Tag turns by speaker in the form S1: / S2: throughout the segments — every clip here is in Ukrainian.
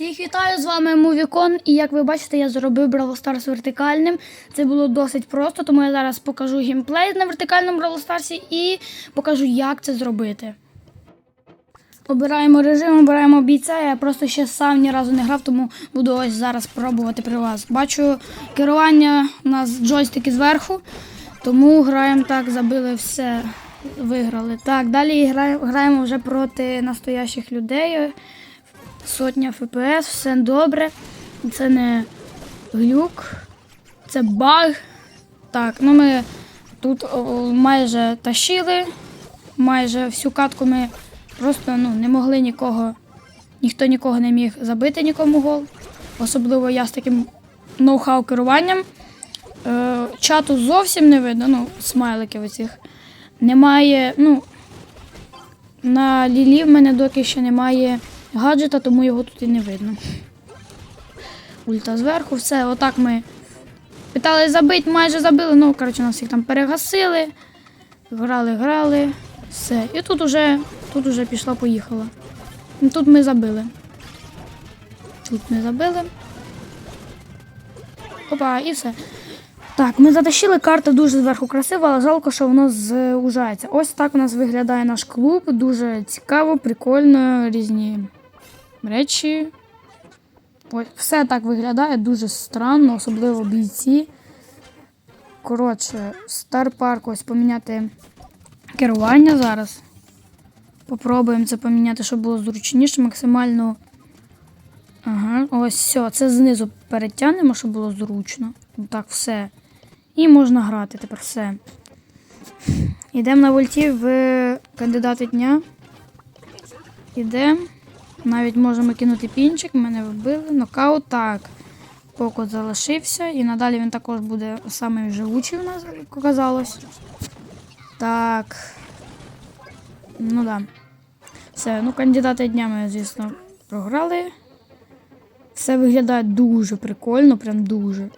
S1: Всіх вітаю, з вами Мувікон, і як ви бачите, я зробив Brawl Stars вертикальним. Це було досить просто, тому я зараз покажу геймплей на вертикальному Brawl Stars і покажу, як це зробити. Обираємо режим, обираємо бійця. Я просто ще сам ні разу не грав, тому буду ось зараз пробувати при вас. Бачу керування у нас джойстики зверху, тому граємо так, забили все, виграли. Так, далі граємо, вже проти настоящих людей. Сотня ФПС, все добре. Це не глюк, це баг. Так, ну ми тут майже тащили, майже всю катку ми просто ну, не могли нікого, ніхто нікого не міг забити нікому гол. Особливо я з таким ноу-хау керуванням. Е, чату зовсім не видно, ну, смайликів оцих. Немає, ну, на лілі в мене доки ще немає гаджета, тому його тут і не видно. Ульта зверху, все, отак ми питали забити, майже забили, ну, коротше, нас їх там перегасили. Грали, грали, все. І тут уже, тут уже пішла, поїхала. Ну, Тут ми забили. Тут ми забили. Опа, і все. Так, ми затащили, карта дуже зверху красива, але жалко, що воно зужається. Ось так у нас виглядає наш клуб. Дуже цікаво, прикольно, різні речі. Ось, все так виглядає дуже странно, особливо бійці. Коротше, Star Park ось поміняти керування зараз. Попробуємо це поміняти, щоб було зручніше, максимально. Ага, ось все. Це знизу перетягнемо, щоб було зручно. Так, все. І можна грати тепер все. Йдемо на вольті в кандидати дня. Ідемо. Навіть можемо кинути пінчик, мене вбили. Нокаут так. Покот залишився. І надалі він також буде самий живучий у нас, як оказалось. Так. Ну да. Все, ну кандидати дня ми, звісно, програли. Все виглядає дуже прикольно, прям дуже.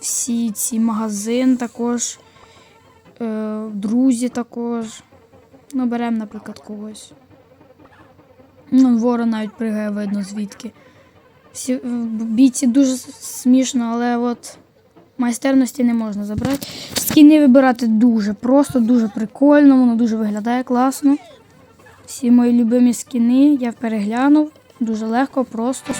S1: Всі ці магазин також. Е, друзі також. Ну, беремо, наприклад, когось. Ну, вора навіть пригає, видно звідки. Всі, бійці дуже смішно, але от майстерності не можна забрати. Скіни вибирати дуже просто, дуже прикольно, воно дуже виглядає класно. Всі мої любимі скіни я переглянув. Дуже легко, просто.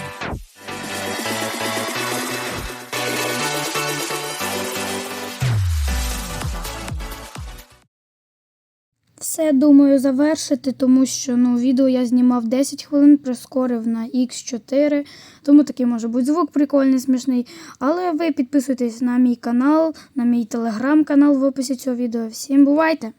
S1: Все думаю завершити, тому що ну, відео я знімав 10 хвилин, прискорив на X4, тому такий може бути звук прикольний, смішний. Але ви підписуйтесь на мій канал, на мій телеграм-канал в описі цього відео. Всім бувайте!